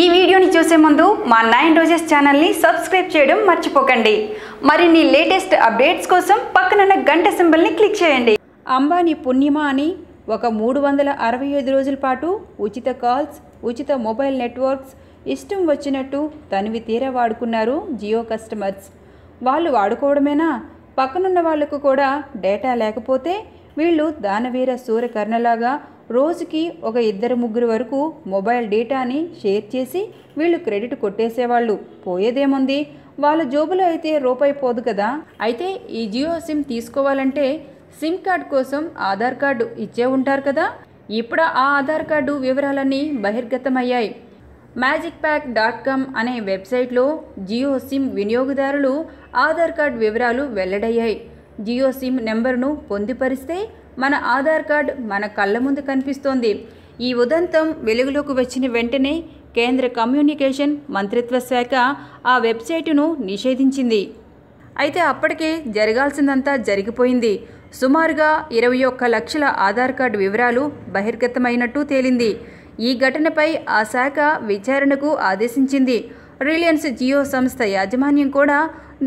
ఈ వీడియోని చూసే ముందు మా నైన్ రోజెస్ ఛానల్ని సబ్స్క్రైబ్ చేయడం మర్చిపోకండి. మరిన్ని లేటెస్ట్ అప్డేట్స్ కోసం పక్కనున్న గంట సింబల్ని క్లిక్ చేయండి. అంబానీ పుణ్యమ అని ఒక మూడు వందల అరవై ఐదు రోజుల పాటు ఉచిత కాల్స్ ఉచిత మొబైల్ నెట్వర్క్స్ ఇష్టం వచ్చినట్టు తనివి తీరా వాడుకున్నారు జియో కస్టమర్స్. వాళ్ళు వాడుకోవడమేనా? పక్కనున్న వాళ్ళకు కూడా డేటా లేకపోతే వీళ్ళు దానవీర సూర్యకర్ణలాగా రోజుకి ఒక ఇద్దరు ముగ్గురు వరకు మొబైల్ డేటాని షేర్ చేసి వీళ్ళు క్రెడిట్ కొట్టేసేవాళ్ళు. పోయేదేముంది? వాళ్ళ జోబులో అయితే రూపాయి పోదు కదా? అయితే ఈ జియో సిమ్ తీసుకోవాలంటే సిమ్ కార్డ్ కోసం ఆధార్ కార్డు ఇచ్చే ఉంటారు కదా? ఇప్పుడు ఆ ఆధార్ కార్డు వివరాలన్నీ బహిర్గతమయ్యాయి. మ్యాజిక్ ప్యాక్ డాట్ కామ్ అనే వెబ్సైట్లో జియో సిమ్ వినియోగదారులు ఆధార్ కార్డ్ వివరాలు వెల్లడయ్యాయి. జియో సిమ్ నెంబర్ను పొందుపరిస్తే మన ఆధార్ కార్డ్ మన కళ్ళ ముందు కనిపిస్తోంది. ఈ ఉదంతం వెలుగులోకి వచ్చిన వెంటనే కేంద్ర కమ్యూనికేషన్ మంత్రిత్వ శాఖ ఆ వెబ్సైటును నిషేధించింది. అయితే అప్పటికే జరగాల్సిందంతా జరిగిపోయింది. సుమారుగా ఇరవై ఒక్క లక్షల ఆధార్ కార్డు వివరాలు బహిర్గతమైనట్టు తేలింది. ఈ ఘటనపై ఆ శాఖ విచారణకు ఆదేశించింది. రిలయన్స్ జియో సంస్థ యాజమాన్యం కూడా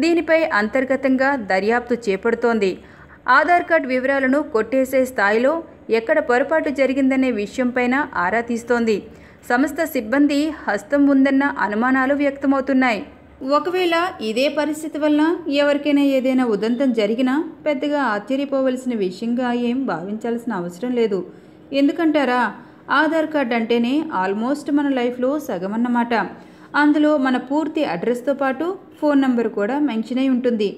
దీనిపై అంతర్గతంగా దర్యాప్తు చేపడుతోంది. ఆధార్ కార్డు వివరాలను కొట్టేసే స్థాయిలో ఎక్కడ పొరపాటు జరిగిందనే విషయంపైన ఆరా తీస్తోంది. సంస్థ సిబ్బంది హస్తం ఉందన్న అనుమానాలు వ్యక్తమవుతున్నాయి. ఒకవేళ ఇదే పరిస్థితి వల్ల ఎవరికైనా ఏదైనా ఉదంతం జరిగినా పెద్దగా ఆశ్చర్యపోవలసిన విషయంగా ఏం భావించాల్సిన అవసరం లేదు. ఎందుకంటారా? ఆధార్ కార్డ్ అంటేనే ఆల్మోస్ట్ మన లైఫ్లో సగం అన్నమాట అందులో మన పూర్తి అడ్రస్తో పాటు ఫోన్ నెంబర్ కూడా మెన్షన్ అయి ఉంటుంది.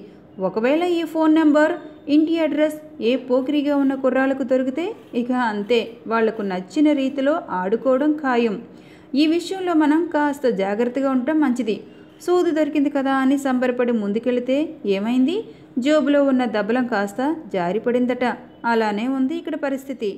ఒకవేళ ఈ ఫోన్ నెంబర్ ఇంటి అడ్రస్ ఏ పోకిరిగా ఉన్న కుర్రాలకు దొరికితే ఇక అంతే. వాళ్ళకు నచ్చిన రీతిలో ఆడుకోవడం ఖాయం. ఈ విషయంలో మనం కాస్త జాగ్రత్తగా ఉండటం మంచిది. సూది దొరికింది కదా అని సంబరపడి ముందుకెళితే ఏమైంది? జోబులో ఉన్న దబ్బలం కాస్త జారిపడిందట. అలానే ఉంది ఇక్కడ పరిస్థితి.